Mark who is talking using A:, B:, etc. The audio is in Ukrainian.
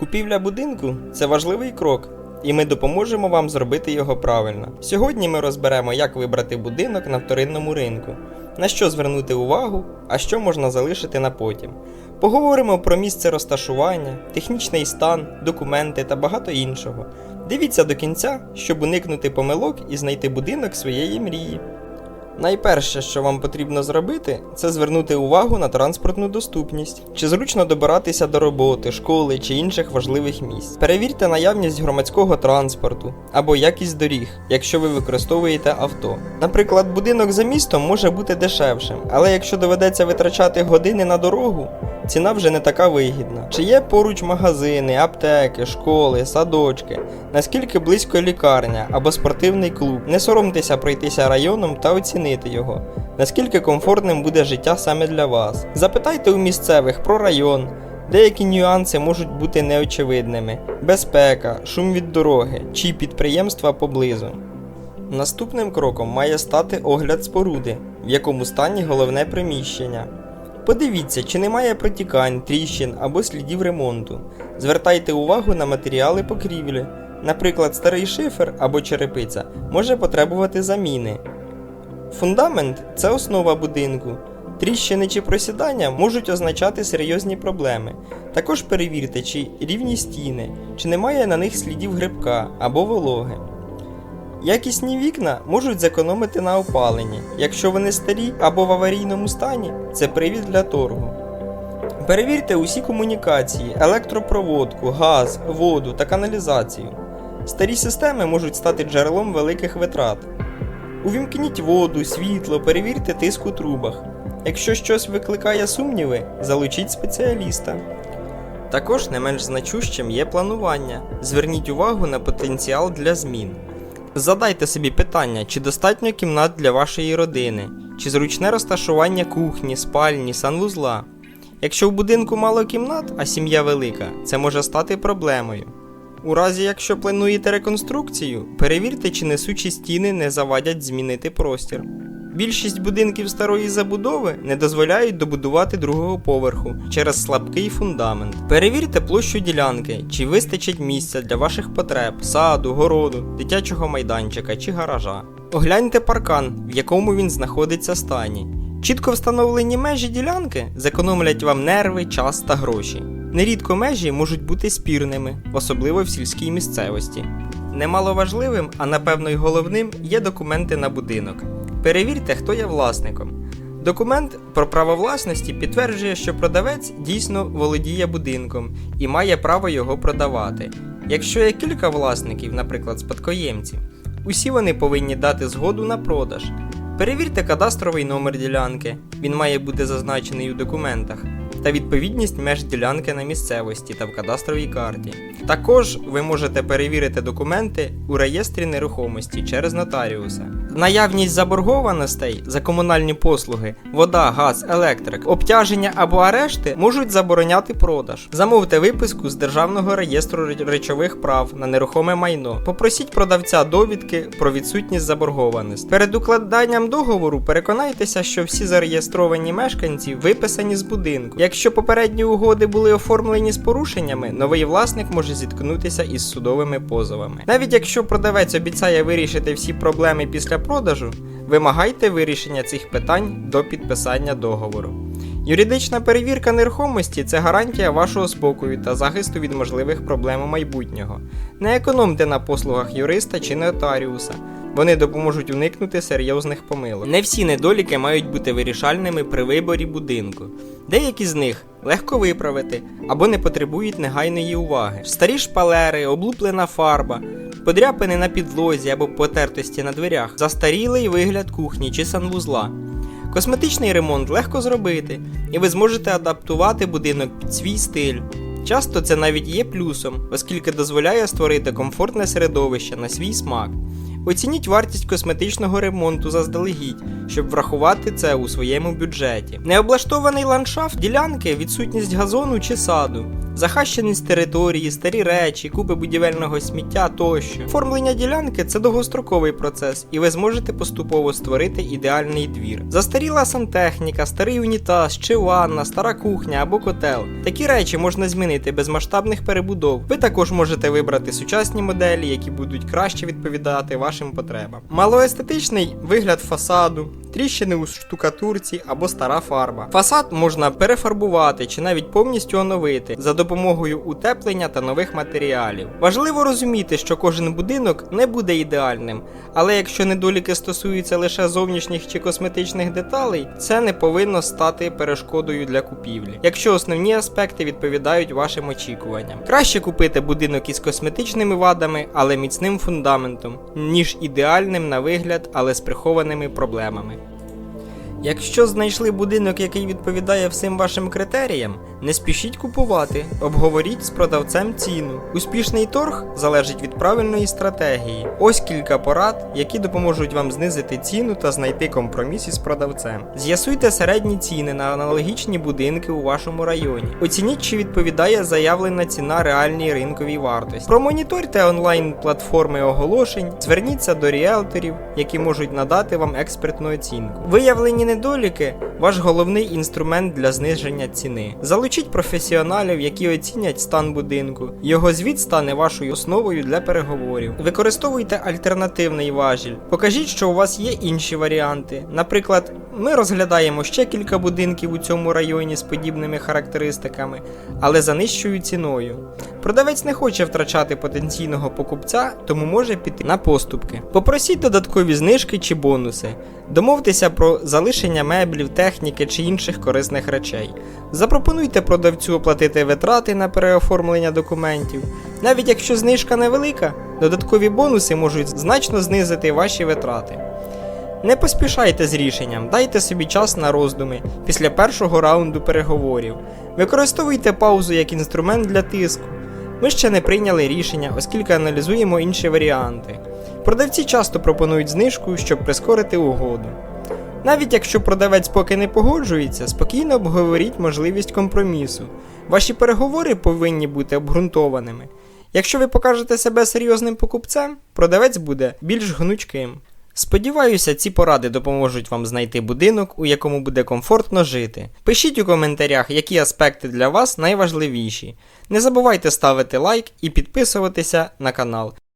A: Купівля будинку це важливий крок, і ми допоможемо вам зробити його правильно. Сьогодні ми розберемо, як вибрати будинок на вторинному ринку, на що звернути увагу, а що можна залишити на потім. Поговоримо про місце розташування, технічний стан, документи та багато іншого. Дивіться до кінця, щоб уникнути помилок і знайти будинок своєї мрії. Найперше, що вам потрібно зробити, це звернути увагу на транспортну доступність, чи зручно добиратися до роботи, школи чи інших важливих місць. Перевірте наявність громадського транспорту або якість доріг, якщо ви використовуєте авто. Наприклад, будинок за містом може бути дешевшим, але якщо доведеться витрачати години на дорогу, ціна вже не така вигідна. Чи є поруч магазини, аптеки, школи, садочки, наскільки близько лікарня або спортивний клуб. Не соромтеся пройтися районом та оцінити його, наскільки комфортним буде життя саме для вас. Запитайте у місцевих про район. Деякі нюанси можуть бути неочевидними: безпека, шум від дороги чи підприємства поблизу. Наступним кроком має стати огляд споруди, в якому стані головне приміщення. Подивіться, чи немає протікань, тріщин або слідів ремонту. Звертайте увагу на матеріали покрівлі. Наприклад, старий шифер або черепиця може потребувати заміни. Фундамент це основа будинку. Тріщини чи просідання можуть означати серйозні проблеми. Також перевірте, чи рівні стіни, чи немає на них слідів грибка або вологи. Якісні вікна можуть зекономити на опаленні. Якщо вони старі або в аварійному стані, це привід для торгу. Перевірте усі комунікації, електропроводку, газ, воду та каналізацію. Старі системи можуть стати джерелом великих витрат. Увімкніть воду, світло, перевірте тиск у трубах. Якщо щось викликає сумніви, залучіть спеціаліста. Також не менш значущим є планування. Зверніть увагу на потенціал для змін. Задайте собі питання, чи достатньо кімнат для вашої родини, чи зручне розташування кухні, спальні, санвузла. Якщо в будинку мало кімнат, а сім'я велика, це може стати проблемою. У разі, якщо плануєте реконструкцію, перевірте, чи несучі стіни не завадять змінити простір. Більшість будинків старої забудови не дозволяють добудувати другого поверху через слабкий фундамент. Перевірте площу ділянки, чи вистачить місця для ваших потреб, саду, городу, дитячого майданчика чи гаража. Огляньте паркан, в якому він знаходиться стані. Чітко встановлені межі ділянки зекономлять вам нерви, час та гроші. Нерідко межі можуть бути спірними, особливо в сільській місцевості. Немаловажливим, а напевно й головним, є документи на будинок. Перевірте, хто є власником. Документ про право власності підтверджує, що продавець дійсно володіє будинком і має право його продавати. Якщо є кілька власників, наприклад, спадкоємців, усі вони повинні дати згоду на продаж. Перевірте кадастровий номер ділянки, він має бути зазначений у документах, та відповідність меж ділянки на місцевості та в кадастровій карті. Також ви можете перевірити документи у реєстрі нерухомості через нотаріуса. Наявність заборгованостей за комунальні послуги, вода, газ, електрик, обтяження або арешти можуть забороняти продаж. Замовте виписку з Державного реєстру речових прав на нерухоме майно. Попросіть продавця довідки про відсутність заборгованості. Перед укладанням договору переконайтеся, що всі зареєстровані мешканці виписані з будинку. Якщо попередні угоди були оформлені з порушеннями, новий власник може зіткнутися із судовими позовами. Навіть якщо продавець обіцяє вирішити всі проблеми після продажу, вимагайте вирішення цих питань до підписання договору. Юридична перевірка нерухомості це гарантія вашого спокою та захисту від можливих проблем майбутнього. Не економте на послугах юриста чи нотаріуса. Вони допоможуть уникнути серйозних помилок. Не всі недоліки мають бути вирішальними при виборі будинку. Деякі з них легко виправити або не потребують негайної уваги. Старі шпалери, облуплена фарба, подряпини на підлозі або потертості на дверях, застарілий вигляд кухні чи санвузла. Косметичний ремонт легко зробити, і ви зможете адаптувати будинок під свій стиль. Часто це навіть є плюсом, оскільки дозволяє створити комфортне середовище на свій смак. Оцініть вартість косметичного ремонту заздалегідь, щоб врахувати це у своєму бюджеті. Необлаштований ландшафт ділянки, відсутність газону чи саду. Захащеність території, старі речі, купи будівельного сміття тощо. Оформлення ділянки це довгостроковий процес, і ви зможете поступово створити ідеальний двір. Застаріла сантехніка, старий унітаз чи ванна, стара кухня або котел. Такі речі можна змінити без масштабних перебудов. Ви також можете вибрати сучасні моделі, які будуть краще відповідати вашим потребам. Малоестетичний вигляд фасаду, тріщини у штукатурці або стара фарба. Фасад можна перефарбувати чи навіть повністю оновити за допомогою утеплення та нових матеріалів. Важливо розуміти, що кожен будинок не буде ідеальним, але якщо недоліки стосуються лише зовнішніх чи косметичних деталей, це не повинно стати перешкодою для купівлі, якщо основні аспекти відповідають вашим очікуванням. Краще купити будинок із косметичними вадами, але міцним фундаментом, ніж ідеальним на вигляд, але з прихованими проблемами. Якщо знайшли будинок, який відповідає всім вашим критеріям, не спішіть купувати, обговоріть з продавцем ціну. Успішний торг залежить від правильної стратегії. Ось кілька порад, які допоможуть вам знизити ціну та знайти компроміс із продавцем. З'ясуйте середні ціни на аналогічні будинки у вашому районі. Оцініть, чи відповідає заявлена ціна реальній ринковій вартості. Промоніторте онлайн платформи оголошень, зверніться до ріелторів, які можуть надати вам експертну оцінку. Виявлені недоліки ваш головний інструмент для зниження ціни. Залучіть професіоналів, які оцінять стан будинку. Його звіт стане вашою основою для переговорів. Використовуйте альтернативний важіль. Покажіть, що у вас є інші варіанти. Наприклад, ми розглядаємо ще кілька будинків у цьому районі з подібними характеристиками, але за нижчою ціною. Продавець не хоче втрачати потенційного покупця, тому може піти на поступки. Попросіть додаткові знижки чи бонуси. Домовтеся про залишення меблів, техніки чи інших корисних речей. Запропонуйте продавцю оплатити витрати на переоформлення документів. Навіть якщо знижка невелика, додаткові бонуси можуть значно знизити ваші витрати. Не поспішайте з рішенням, дайте собі час на роздуми після першого раунду переговорів. Використовуйте паузу як інструмент для тиску. Ми ще не прийняли рішення, оскільки аналізуємо інші варіанти. Продавці часто пропонують знижку, щоб прискорити угоду. Навіть якщо продавець поки не погоджується, спокійно обговоріть можливість компромісу. Ваші переговори повинні бути обґрунтованими. Якщо ви покажете себе серйозним покупцем, продавець буде більш гнучким. Сподіваюся, ці поради допоможуть вам знайти будинок, у якому буде комфортно жити. Пишіть у коментарях, які аспекти для вас найважливіші. Не забувайте ставити лайк і підписуватися на канал.